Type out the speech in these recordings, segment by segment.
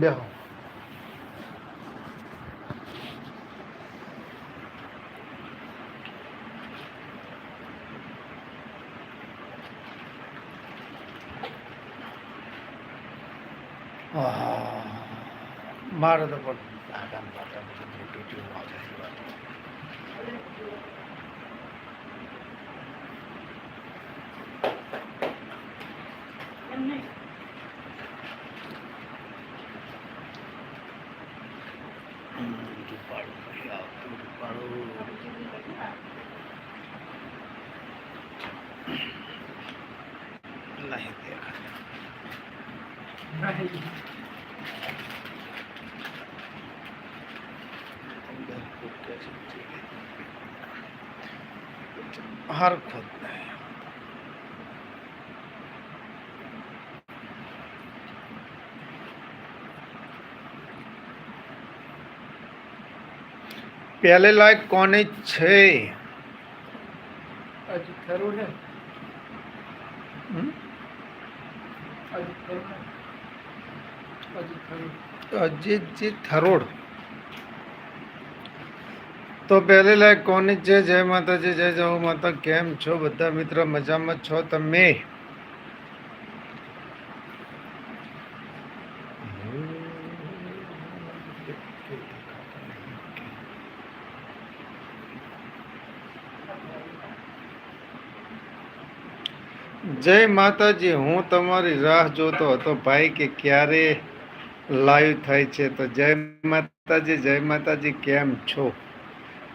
બેહો આહા. મારે તો પણ આટામ પાટામ બધું તૂટ્યું આવે છે. હમ, રૂપાળું નહીં આવતું, રૂપાળું. નહીં દેખાતું. જ નહીં. પહેલે લાયક કોને છે હજી ખરું છે ખરું થરોડ તો પહેલી લાયક કોની છે? જય માતાજી, જય જય માતા. કેમ છો બધા મિત્રો? મજામાં છો તમે? જય માતાજી, હું તમારી રાહ જોતો હતો ભાઈ કે ક્યારે લાઈવ થાય છે? તો જય માતાજી જય માતાજી, કેમ છો?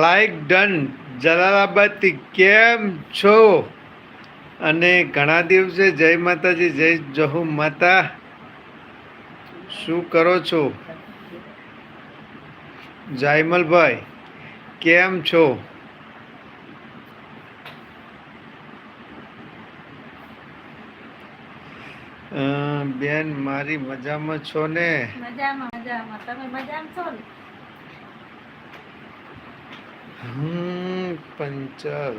લાઈક ડન જલાલાબાદથી કેમ છો અને ઘણા દિવસે જય માતાજી જય જહુ માતા. શું કરો છો? જાયમલભાઈ કેમ છો? બેન મારી મજામાં છો ને? મજામાં મજામાં. તમે મજામાં છો ને? હમ પંચર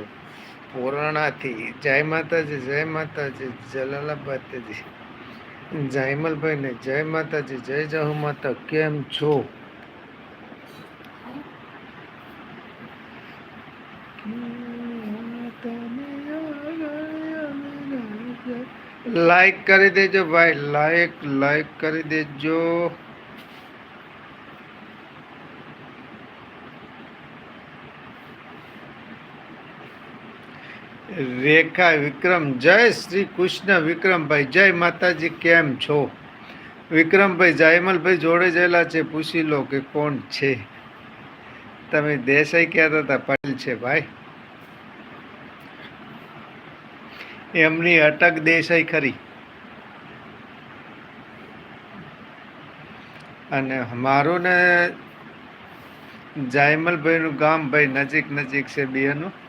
પુરાણાથી જય માતાજી જય માતાજી જલાલાબાદજી જાયમલભાઈ ને જય માતાજી, જય જહુ માતા, કેમ છો? લાઈક કરી દેજો ભાઈ, લાઈક લાઈક કરી દેજો. રેખા વિક્રમ, જય શ્રી કૃષ્ણ વિક્રમભાઈ, જય માતાજી, કેમ છો? વિક્રમભાઈ જાયમલભાઈ જોડે જયેલા છે. પૂછી લો કે કોણ છે? તમે દેસાઈ કહેતા હતા, પટેલ છે ભાઈ. એમની અટક દેસાઈ ખરી. અને મારું ને જાયમલભાઈનું ગામ ભાઈ નજીક નજીક છે બેનું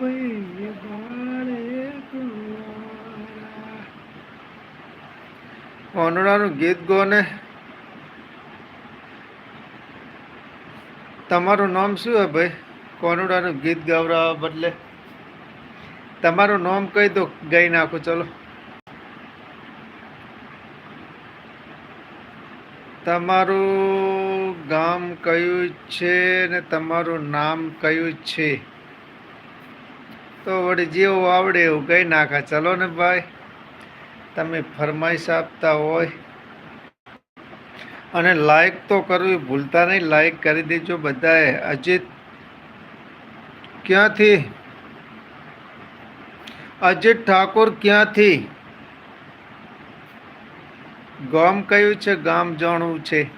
ભાઈ બાળે ગીત ગો ને. તમારું નામ શું હે ભાઈ? કોનુડાનું ગીત ગાવડાવવા બદલે. તમારું નામ કહી દો, ગઈ નાખો, ચલો. તમારું ગામ કયું છે ને તમારું નામ કયું છે? તો વળી જેવું આવડે એવું કહી નાખા. ચલો ને ભાઈ, તમે ફરમાઈશ આપતા હોય. અને લાઈક તો કરવી, ભૂલતા નહીં. લાઈક કરી દેજો બધાએ. અજીત, ક્યાંથી? અજીત ઠાકોર ક્યાંથી? ગામ કયું છે? ગામ જાણવું છે.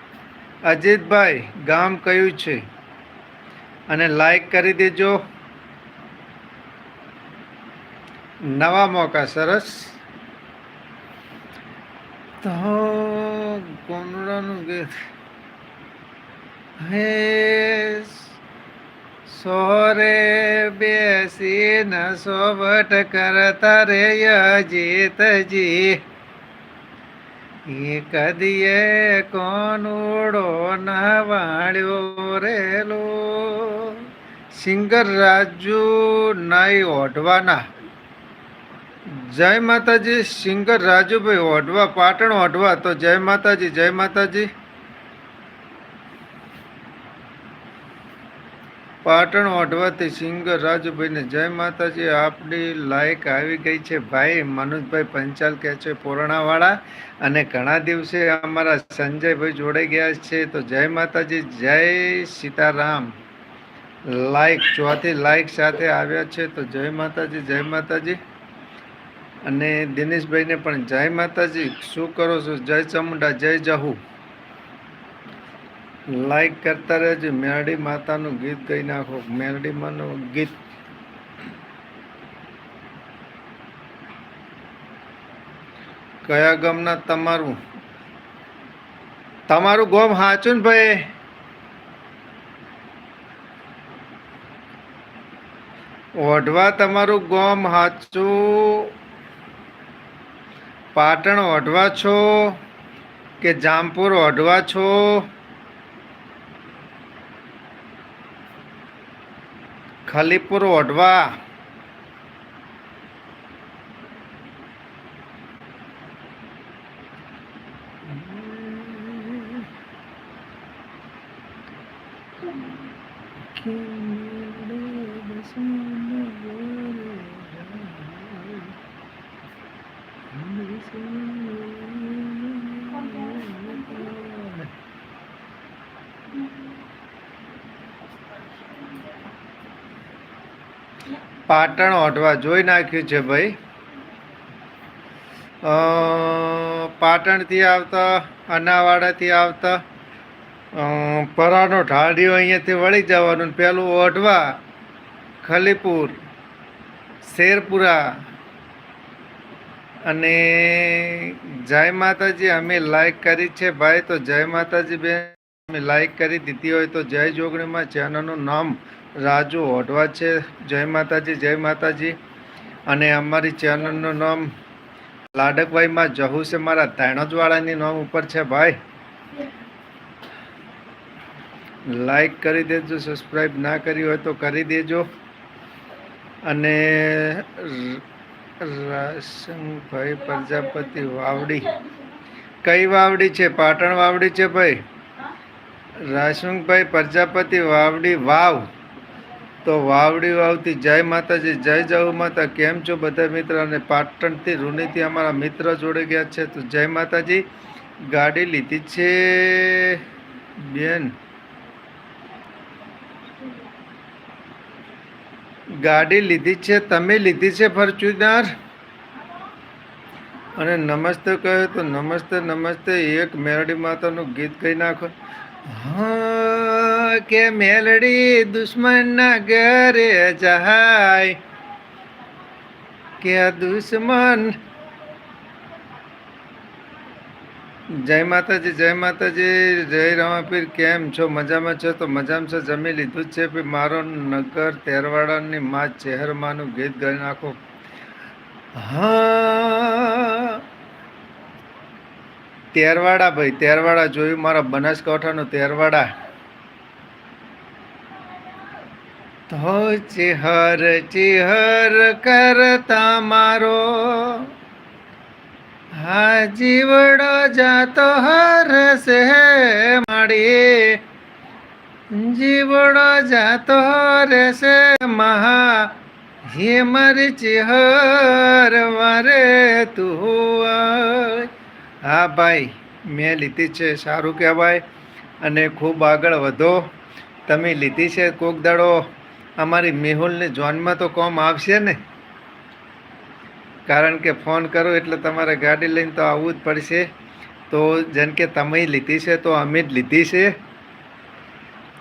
અજીતભાઈ, ગામ કયું છે? અને લાઈક કરી દેજો. નવા મોકા સરસ. તો કોનડાનું ગીત. હે સોરે બેસીને સોબટ કરતા રે અજીતજી. એ કદીએ કોનુડો વાળ્યો રેલો સિંગર રાજુ નહીં ઓઢવાના. જય માતાજી, સિંગર રાજુભાઈ ઓઢવા, પાટણ ઓઢવા, તો જય માતાજી જય માતાજી. પાટણ ઓઢવાથી સિંગર રાજુભાઈને જય માતાજી. આપણી લાયક આવી ગઈ છે ભાઈ, મનોજભાઈ પંચાલ કહે છે પોરણાવાળા. અને ઘણા દિવસે અમારા સંજયભાઈ જોડાઈ ગયા છે, તો જય માતાજી, જય સીતારામ. લાઈક ચોથી લાઈક સાથે આવ્યા છે, તો જય માતાજી જય માતાજી. અને દિનેશભાઈને પણ, જય માતાજી, શું કરો છો? જય ચામુંડા, જય જહુ. લાઈક કરતા રહેજો, મેરડી માતાનું ગીત ગઈ નાખો મેરડી માનું ગીત. કયા ગામના તમારું? તમારું ગોમ હાચું ને ભાઈ? ઓઢવા તમારું ગોમ હાચું. પાટણ ઓઢવા છો કે જામપુર ઓઢવા છો? ખલીપુર ઓઢવા. પાટણ ઓઢવા જોઈ નાખ્યું છે ભાઈ. પાટણથી આવતા, અનાવાડાથી આવતા પરાનો ઢાળીઓ અહીંયાથી વળી જવાનું પહેલું ઓઢવા, ખલીપુર, શેરપુરા અને જય માતાજી અમે લાઈક કરી છે ભાઈ. તો જય માતાજી બેન, અમે લાઈક કરી દીધી હોય તો જય જોગણીમાં ચેનલનું નામ રાજુ ઓઢવા છે. જય માતાજી જય માતાજી. અને અમારી ચેનલનું નામ લાડકભાઈમાં જહુ છે. મારા ધાણોજવાળાની નામ ઉપર છે ભાઈ. લાઈક કરી દેજો સબસ્ક્રાઈબ ના કરી હોય તો કરી દેજો. અને રાશનભાઈ પ્રજાપતિ વાવડી. કઈ વાવડી છે? પાટણ વાવડી છે ભાઈ? રાશનભાઈ પ્રજાપતિ વાવડી વાવ. તો વાવડી વાવતી, જય માતાજી, જય જય માતા, કેમ છો બધા મિત્ર? અને પાટણથી રૂનીથી અમારા મિત્ર જોડે ગયા છે, તો જય માતાજી, ગાડી લીધી છે, બેન. ગાડી લીધી છે, તમે લીધી છે ફોર્ચ્યુનર અને નમસ્તે કહ્યું તો નમસ્તે નમસ્તે, એક મેરડી માતાનું ગીત કહી નાખો. કે મેલડી દુશ્મનના ઘરે જાય. કે દુશ્મન જય માતાજી જય માતાજી, જય રામાપીર, કેમ છો? મજામાં છો? તો મજામાં છો? જમી લીધું જ છે મારો નગર તેરવાડાની માં ચહેરમાનું ગીત ગાઈ નાખો હા તેરવાડા ભાઈ, તેરવાડા જોયું મારા બનાસકાંઠાનું તેરવાડા? તો ચિહર ચિહર કરતા મારો. હા જીવડો જાતો હરસે માડી. જીવડો જાતો રહેશે મહા. હે ચિહર મારે તું. હા ભાઈ, મેં લીધી છે, સારું કહેવાય. અને ખૂબ આગળ વધો. તમે લીધી છે કોક દાડો. અમારી મેહુલને જોનમાં તો કોમ આવશે ને? કારણ કે ફોન કરો એટલે તમારે ગાડી લઈને તો આવવું જ પડશે. તો જેમ કે તમે લીધી છે, તો અમે જ લીધી છે.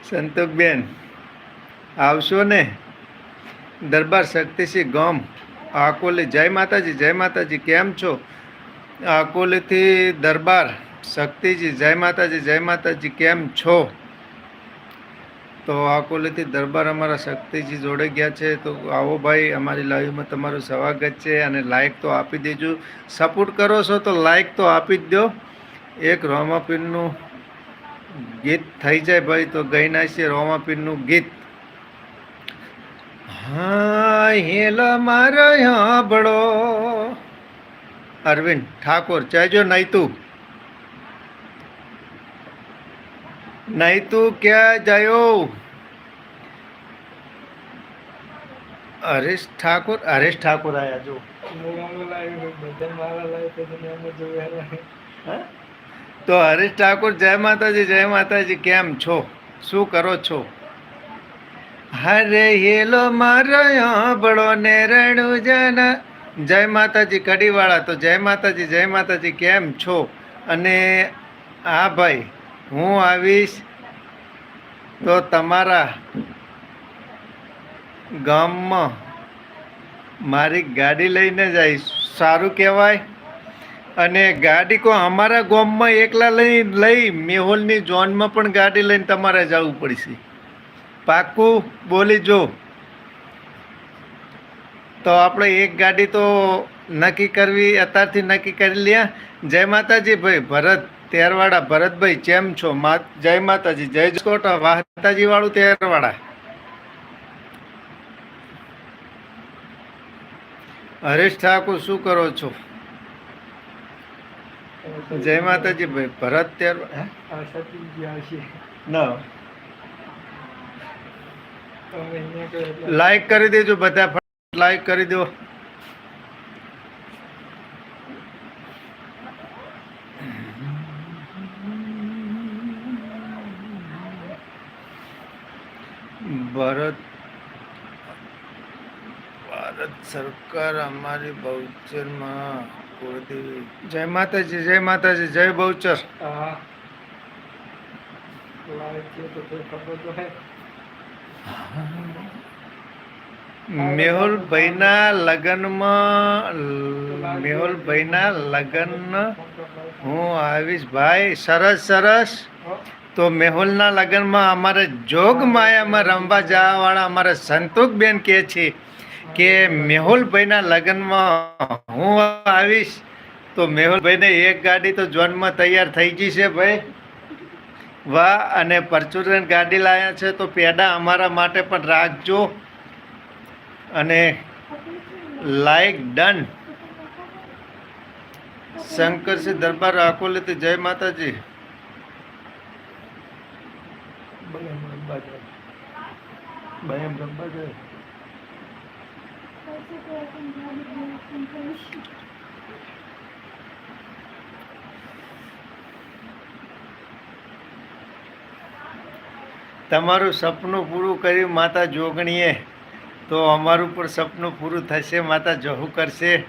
સંતોકબેન, આવશો ને? દરબાર શક્તિસિંહ ગામ. આકોલી જય માતાજી જય માતાજી, કેમ છો? આકોલીથી દરબાર, શક્તિજી, જય માતાજી જય માતાજી, કેમ છો? તો આકોલીથી દરબાર અમારા શક્તિજી જોડે ગયા છે. તો આવો ભાઈ, અમારી લાઈવમાં તમારું સ્વાગત છે અને લાઈક તો આપી દેજો. સપોર્ટ કરો છો તો લાઈક તો આપી જ દો. એક રોમાપીરનું ગીત થઈ જાય ભાઈ, તો ગઈ નાખીએ રોમાપીરનું ગીત. હા, હેલો મારો હાંભળો અરવિંદ ઠાકોર ચાજો નૈતુ. નૈતુ ક્યાં જયો? હરેશ ઠાકોર હરેશ ઠાકોર આયા જો? તો હરેશ ઠાકોર, જય માતાજી જય માતાજી, કેમ છો? શું કરો છો? હરે હેલો મારો બળો ને રણુ જન જય માતાજી, કડીવાળા તો જય માતાજી જય માતાજી, કેમ છો? અને હા ભાઈ, હું આવીશ તો તમારા ગામમાં મારી ગાડી લઈને જઈશ. સારું કહેવાય. અને ગાડી કો અમારા ગામમાં એકલા લઈ લઈ મેહોલની ઝોનમાં પણ ગાડી લઈને તમારે જવું પડશે. પાક્કું બોલી જો. તો આપણે એક ગાડી તો નક્કી કરવી અત્યારથી નક્કી કરી લ્યા. જય માતાજી ભાઈ ભરત તેરવાડા ભરતભાઈ કેમ છો? જય માતાજી જય કોટા વાહતાજી વાળું તેરવાડા. હરેશ ઠાકુર શું કરો છો? જય માતાજી ભાઈ ભરત તેર ના. લાઈક કરી દેજો બધા લાઈક કરી દો. ભારત ભારત સરકાર અમારી બહુચરમાં કુળદેવી. જય માતાજી જય માતાજી જય બહુચર હા લાઈવ છે તો કોઈ ખબર તો હે મેહુલભાઈના લગ્નમાં, મેહુલભાઈના લગ્ન હું આવીશ. ભાઈ, સરસ સરસ. તો મેહુલના લગ્નમાં અમારે જોગ માયામાં રમવા જવાવાળા અમારા સંતોષબેન કહે છે કે મેહુલભાઈના લગ્નમાં હું આવીશ. તો મેહુલભાઈને એક ગાડી તો જોનમાં તૈયાર થઈ ગઈ છે ભાઈ. વાહ, અને પરચુરન ગાડી લાવ્યા છે તો પેડા અમારા માટે પણ રાખજો. અને લાઈક ડન શંકરસિંહ દરબાર અકોલેથી જય માતાજી. તમારું સપનું પૂરું કર્યું માતા જોગણીએ. તો અમારું પણ સપનું પૂરું થશે, માતા જહુ કરશે.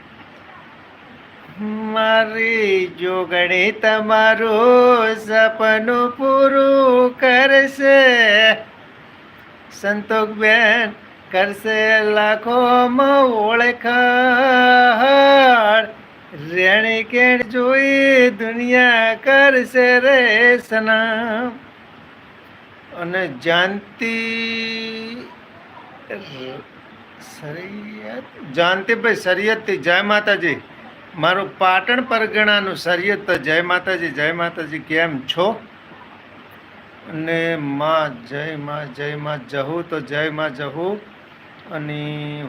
મારી જોગણી તમારું સપનું પૂરું કરશે. સંતોષબેન કરશે લાખોમાં ઓળખાણ. રેણી કેણ જોઈ દુનિયા કરશે રે સનામ. અને જાનતી સરિયત જાનતીભાઈ સરિયતથી જય માતાજી. મારું પાટણ પરગણાનું શરિયત જય માતાજી જય માતાજી, કેમ છો? અને માં, જય માં જય માં જહુ, તો જય માં જહુ. અને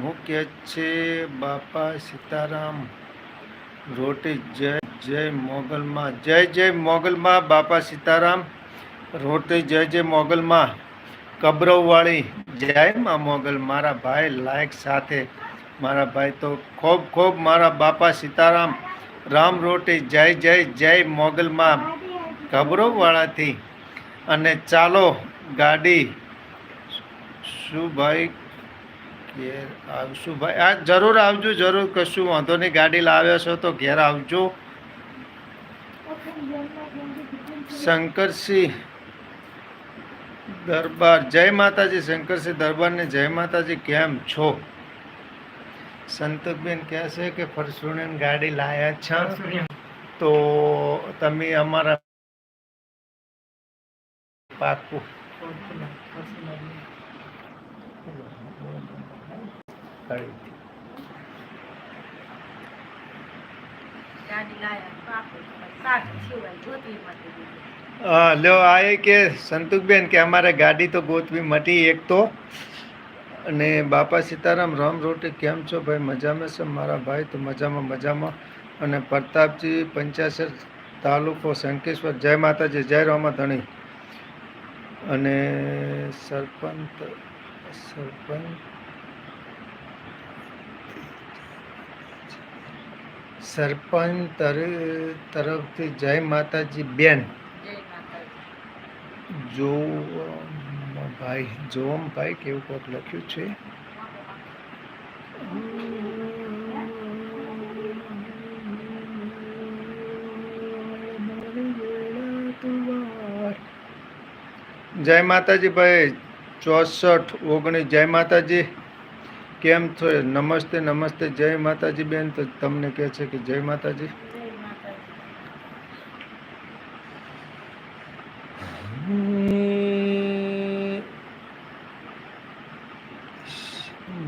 હું કે છે, બાપા સીતારામ, રોટી જય જય મોગલમાં જય જય મોગલમાં બાપા સીતારામ, રોટી જય જય મોગલમાં કબરવવાળી. જય માં મોગલ, મારા ભાઈ લાયક સાથે. મારા ભાઈ તો ખૂબ ખૂબ મારા બાપા સીતારામ. રામ રોટી, જય જય જય મોગલમાં કબરવવાળાથી. અને ચાલો ગાડી. શું ભાઈ ઘેર આવશું ભાઈ આ જરૂર આવજો, જરૂર કશું વાંધો નહીં. ગાડી લાવ્યો છો તો ઘેર આવજો. શંકરસિંહ દરબાર. જય માતાજી શંકરસિંહ દરબારને જય માતાજી કેમ છો? સંતોકબેન કહે છે કે ફરસુણે ગાડી લાયા છે. તો તમે અમારા પાકું. ગાડી લાયા પાકું. લ્યો, આ એ કે સંતુકબેન કે અમારે ગાડી તો ગોતવી મટી એક તો. અને બાપા સીતારામ, રામ રોટી, કેમ છો ભાઈ? મજામાં છે? મારા ભાઈ તો મજામાં મજામાં. અને પ્રતાપજી, પંચાસર તાલુકો શંકેશ્વર. જય માતાજી, જય રામા ધણી અને સરપંચ સરપંચ સરપંચ તરફથી જય માતાજી બેન. જો ભાઈ જોમ ભાઈ કેવું કોક લખ્યું છે? જય માતાજી ભાઈ ચોસઠ ઓગણીસ જય માતાજી. કેમ છો? નમસ્તે નમસ્તે. જય માતાજી બેન. તો તમને કહે છે કે જય માતાજી?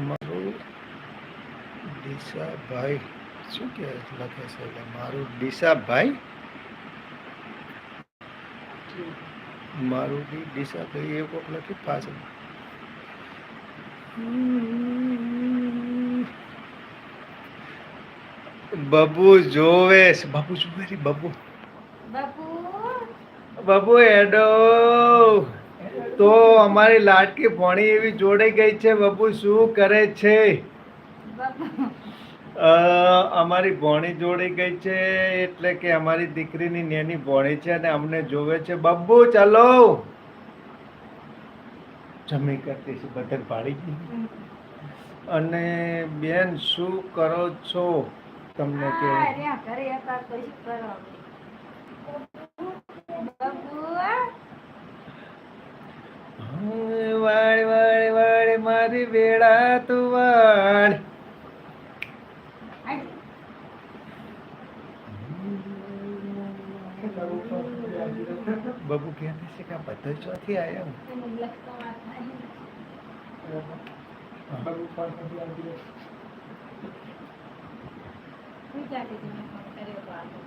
મારું ડીસાભાઈ શું કે લખે છે એટલે? મારું ડીસાભાઈ મારું ડીસાભાઈ એવું લખ્યું પાછળ. બબુ જોવે છે. બબુ જોવે રે બબુ. બબુ? એડો તો અમારી લાડકી ભણી એવી જોડાઈ ગઈ છે. બબુ શું કરે છે? અમારી ભોણી જોડી ગઈ છે એટલે કે અમારી દીકરીની નેની ભોણી છે અને અમને જોવે છે. બબ્બુ ચાલો. જમી કરતી છે. બધા પાડી અને બેન શું કરો છો? તમને કે વાળ વાળ વાળ મારી વેળા તું વાળ. બબુ કહેતી છે કે આ બધા ચોથી આવ્યા એનું વિચારતી હતી મેં ફોન કર્યો તો આજે.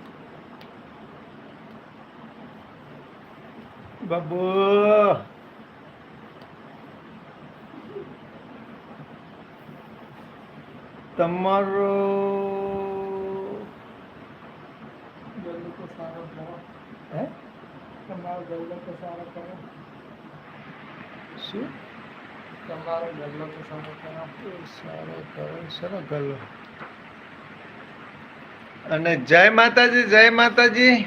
બબુ. તમારો હે? તમારો તો સારો કરો શું? તમારો ગલ્લો તો સારો કરો સારો કરો સારો ગલ્લો? અને જય માતાજી જય માતાજી.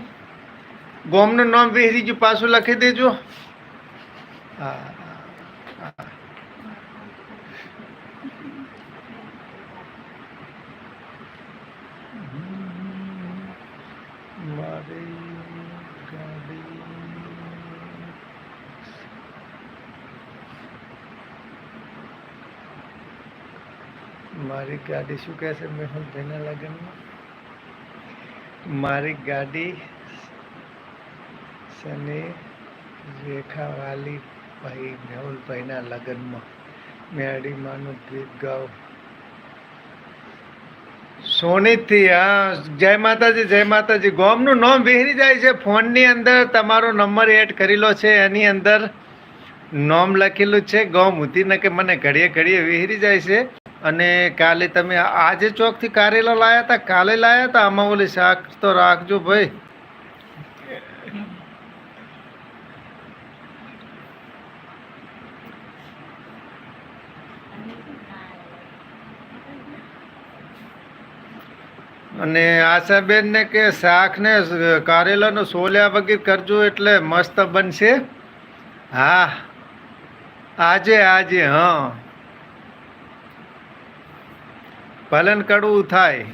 ગોમનું નામ વિહરી ગયું, પાછું લખી દેજો. હા. મારી ગાડી શું કહેશે મેહુલ મેહુલભાઈના લગ્નમાં? મારી ગાડી શનિ રેખાવાલી ભાઈ, મેહુલભાઈના લગ્નમાં. મેળીમાનું ગીત ગાઓ. સોનીથી, હા, જય માતાજી જય માતાજી. ગોમનું નામ વિહરી જાય છે ફોનની અંદર. તમારો નંબર એડ કરેલો છે, એની અંદર નામ લખેલું છે. ગોમ ઉતી ને કે મને ઘડીએ ઘડીએ વિહરી જાય છે. અને કાલે તમે આજે ચોકથી કારેલા લાયા હતા કાલે લાયા હતા આમાં ઓલી શાક તો રાખજો ભાઈ. અને આશાબેન ને કે શાક ને કારેલાનું સોલ્યા વગર કરજો એટલે મસ્ત બનશે. હા. આજે આજે, હા. ભલન કડવું થાય.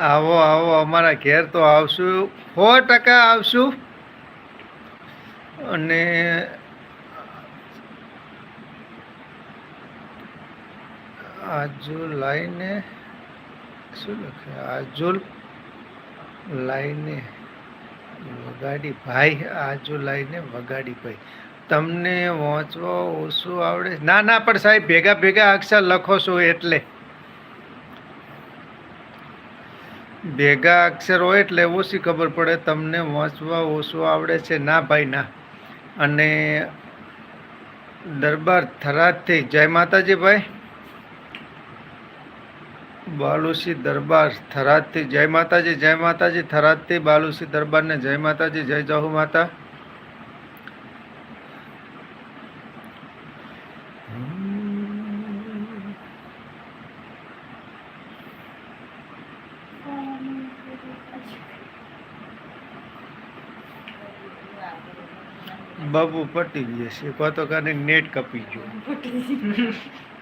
આવો આવો, અમારા ઘેર તો આવશું. સો ટકા આવશું. અને આજુ લાઈને શું લખે? આજુ લાઈને વગાડી, ભાઈ, આજુ લઈને વગાડી ભાઈ. તમને વાંચવા ઓછું આવડે? ના ના, પણ સાહેબ, ભેગા ભેગા અક્ષર લખો છો એટલે. ભેગા અક્ષર હોય એટલે ઓછી ખબર પડે, તમને વાંચવા ઓછું આવડે છે. ના, ભાઈ, ના. અને દરબાર થરાદથી જય માતાજી ભાઈ. બાલુસી દરબાર થરાદથી. જય માતાજી જય માતાજી, થરાદથી બાલુસી દરબારને જય માતાજી, જય જહુ માતા. બાબુ પટી ગયે છે. કાં તો કાને નેટ કપી ગયું.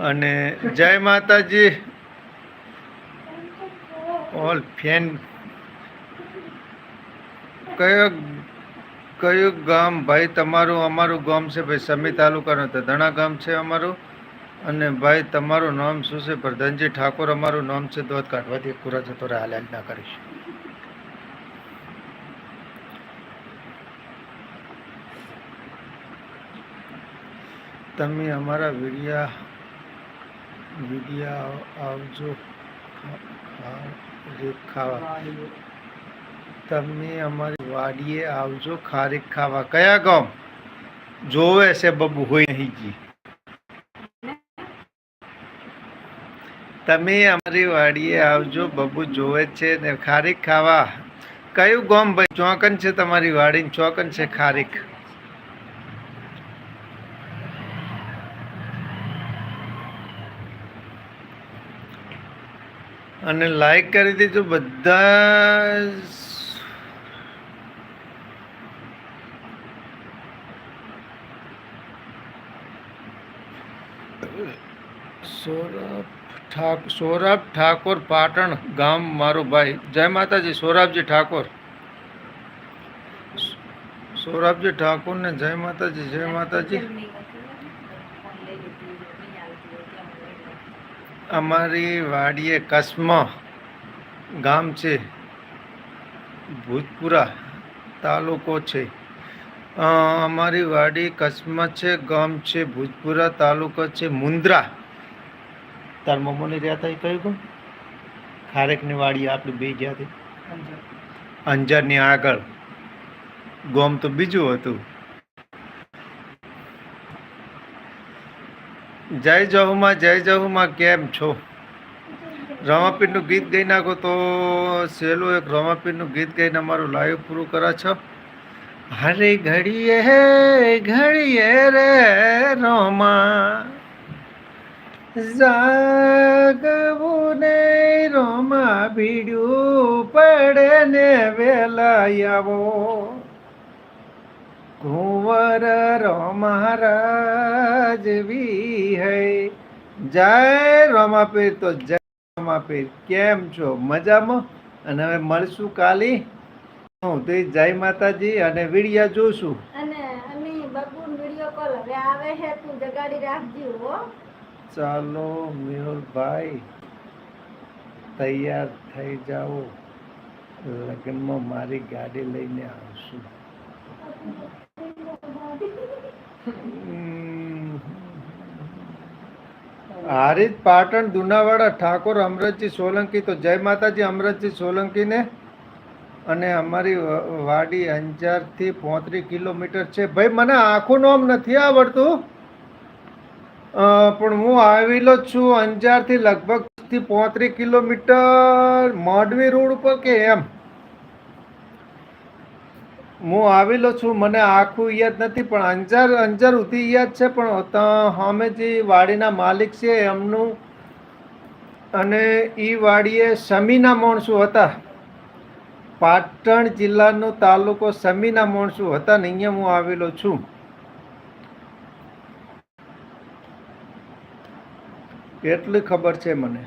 અને જય માતાજી. All fan. કયો, કયું ગામ? ભાઈ, તમારું, અમારું ગામ છે ભાઈ સમી તાલુકાનું તો ધણા ગામ છે અમારું. અને ભાઈ, તમારું નામ શું છે? પ્રધાનજી ઠાકોર અમારું નામ છે. દોધ કાઢવાથી પૂરા જતો રહે, હાલ ના કરીશ. તમે અમારા વિડિયા વિડિયા આવજો. ખાવા. તમે અમારી વાડીએ આવજો ખારેક ખાવા. કયા ગામ? જોવે છે બબુ, હોય નહીં જી. તમે અમારી વાડીએ આવજો, બબુ જોવે છે ને ખારેક ખાવા. કયું ગામ ભાઈ? ચોકન છે તમારી વાડી ચોકન છે ખારીક અને લાઈક કરી દીધું, બધા સૌરભ ઠાક, સૌરભ ઠાકોર પાટણ ગામ મારું ભાઈ. જય માતાજી, સૌરભજી ઠાકોર. સૌરભજી ઠાકોર ને જય માતાજી જય માતાજી. અમારી વાડીએ કસમા ગામ છે, ભૂતપુરા તાલુકો છે. અમારી વાડી કસમા છે, ગામ છે, ભૂતપુરા તાલુકો છે, મુંદ્રા. તાર મમ્મીને રહ્યા હતા એ કયું કહું ખારેકની વાડી આપણે બે ગયા હતી અંજારની આગળ. ગામ તો બીજું હતું. જય જહુમાં જય જહુમાં કેમ છો? રમાપીરનું ગીત ગાઈ નાખો તો સહેલું એક રમાપીરનું ગીત ગાઈને અમારું લાઈવ પૂરું કરો છો. હરે ઘડીએ હે, ઘડીએ રે રોમા. જાગવું ને રોમા ભીડ્યું પડે ને વેલા કુંવર રોમહારાજ વી હૈ. જય રોમાપીર તો જય રોમાપીર. કેમ છો? મજામાં? અને હવે મળશું કાલી. હું તો જય માતાજી અને વિડિયા જોશું. અને અમે બબુન વિડિયો કોલ હવે આવે છે તું જગાડી રાખજો હો. ચાલો મેહુલભાઈ તૈયાર થઈ જાઓ. લગ્નમાં મારી ગાડી લઈને આવશું. હારીજ પાટણ, દુનાવાડા, ઠાકોર અમરતજી સોલંકી. તો જય માતાજી અમરતજી સોલંકીને. અને અમારી વાડી અંજારથી પોત્રીસ કિલોમીટર છે. ભાઈ, મને આખું નામ નથી આવડતું. પણ હું આવેલો છું છું અંજારથી લગભગથી પોત્રીસ કિલોમીટર મોડવી રોડ ઉપર કે એમ? હું આવેલો છું, મને આખું યાદ નથી, પણ અંજાર અંજાર ઉધી યાદ છે, પણ અમે જે વાડીના માલિક છે, એમનું અને એ વાડીએ સમીના માણસો હતા. પાટણ જિલ્લાનો તાલુકો સમીના માણસો હતા ને અહીંયા હું આવેલો છું. એટલી ખબર છે મને.